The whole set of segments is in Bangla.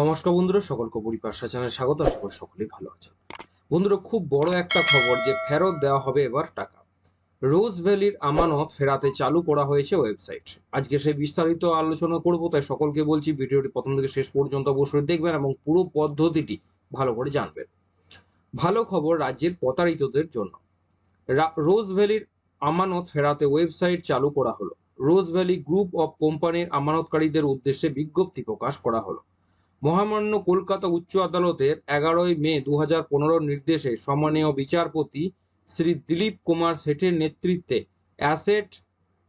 নমস্কার বন্ধুরা সকলকে পরিপাশা চ্যানেলে স্বাগত আশা করি সকলেই ভালো আছেন। বন্ধুরা, খুব বড় একটা খবর যে ফেরত দেওয়া হবে এবার টাকা। রোজ ভ্যালির আমানত ফেরাতে চালু করা হয়েছে ওয়েবসাইট। আজকে সেই বিস্তারিত আলোচনা করব, তাই সকলকে বলছি ভিডিওটি প্রথম থেকে শেষ পর্যন্ত অবশ্যই দেখবেন এবং পুরো পদ্ধতিটি ভালো করে জানবেন। ভালো খবর রাজ্যের প্রতারিতদের জন্য। রোজ ভ্যালির আমানত ফেরাতে ওয়েবসাইট চালু করা হলো। রোজ ভ্যালি গ্রুপ অফ কোম্পানির আমানতকারীদের উদ্দেশ্যে বিজ্ঞপ্তি প্রকাশ করা হলো। মহামান্য কলকাতা উচ্চ আদালতের এগারোই মে দু হাজার নির্দেশে সম্মানীয় বিচারপতি শ্রী দিলীপ কুমার শেঠের নেতৃত্বে অ্যাসেট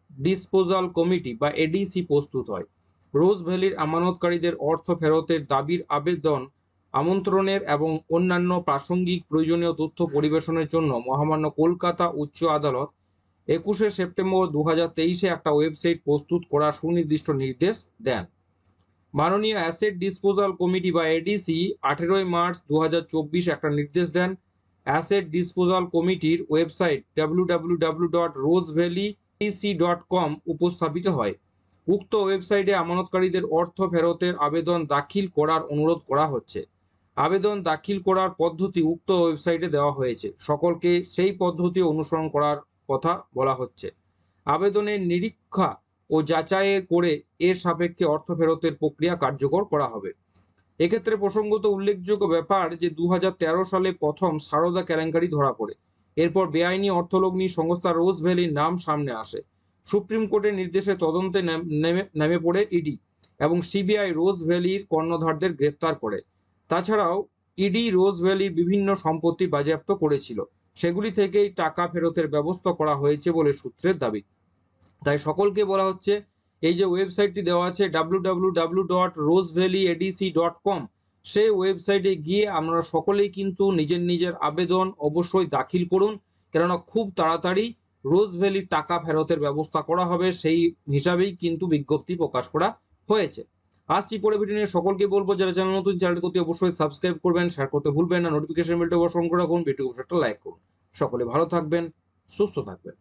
ডিসপোজাল কমিটি বা এডিসি প্রস্তুত হয়। রোজ ভ্যালির আমানতকারীদের অর্থ ফেরতের দাবির আবেদন, আমন্ত্রণের এবং অন্যান্য প্রাসঙ্গিক প্রয়োজনীয় তথ্য পরিবেশনের জন্য মহামান্য কলকাতা উচ্চ আদালত একুশে সেপ্টেম্বর দু হাজার তেইশে একটা ওয়েবসাইট প্রস্তুত করার সুনির্দিষ্ট নির্দেশ দেন। মাননীয় অ্যাসেট ডিসপোজাল কমিটি বা এডিসি আঠেরোই মার্চ দু হাজার চব্বিশ একটা নির্দেশ দেন। অ্যাসেট ডিসপোজাল কমিটির website W dot Rose Valley dot com উপস্থাপিত হয়। উক্ত ওয়েবসাইটে আমানতকারীদের অর্থ ফেরতের আবেদন দাখিল করার অনুরোধ করা হচ্ছে। আবেদন দাখিল করার পদ্ধতি উক্ত ওয়েবসাইটে দেওয়া হয়েছে। সকলকে সেই পদ্ধতি অনুসরণ করার কথা বলা হচ্ছে। আবেদনের নিরীক্ষা ও যাচাইয়ের করে এর সাপেক্ষে অর্থ ফেরতের প্রক্রিয়া কার্যকর করা হবে। এক্ষেত্রে প্রসঙ্গত উল্লেখযোগ্য ব্যাপার যে দু হাজার তেরো সালে প্রথম সারদা কেলেঙ্কারি ধরা পড়ে। এরপর বেআইনি অর্থলগ্নি সংস্থা রোজ ভ্যালির নাম সামনে আসে। সুপ্রিম কোর্টের নির্দেশে তদন্তে নেম- পড়ে ইডি এবং সিবিআই রোজ ভ্যালির কর্ণধারদের গ্রেপ্তার করে। তাছাড়াও, ইডি রোজ ভ্যালির বিভিন্ন সম্পত্তি বাজেয়াপ্ত করেছিল। সেগুলি থেকেই টাকা ফেরতের ব্যবস্থা করা হয়েছে বলে সূত্রের দাবি। তাই সকলকে বলা হচ্ছে, এই যে ওয়েবসাইটটি দেওয়া আছে W dot Rose Valley ADC dot com সেই ওয়েবসাইটে গিয়ে আপনারা সকলেই কিন্তু নিজের নিজের আবেদন অবশ্যই দাখিল করুন। কেননা খুব তাড়াতাড়ি রোজ ভ্যালির টাকা ফেরতের ব্যবস্থা করা হবে, সেই হিসাবেই কিন্তু বিজ্ঞপ্তি প্রকাশ করা হয়েছে। আসছি পরে ভিডিও নিয়ে, সকলকে বলব, যারা চ্যানেল নতুন চ্যানেলটি করতে অবশ্যই সাবস্ক্রাইব করবেন শেয়ার করতে ভুলবেন না নোটিফিকেশন বেলটা অবশ্যই করে রাখুন ভিডিও অবশ্যই লাইক করুন। সকলে ভালো থাকবেন, সুস্থ থাকবেন।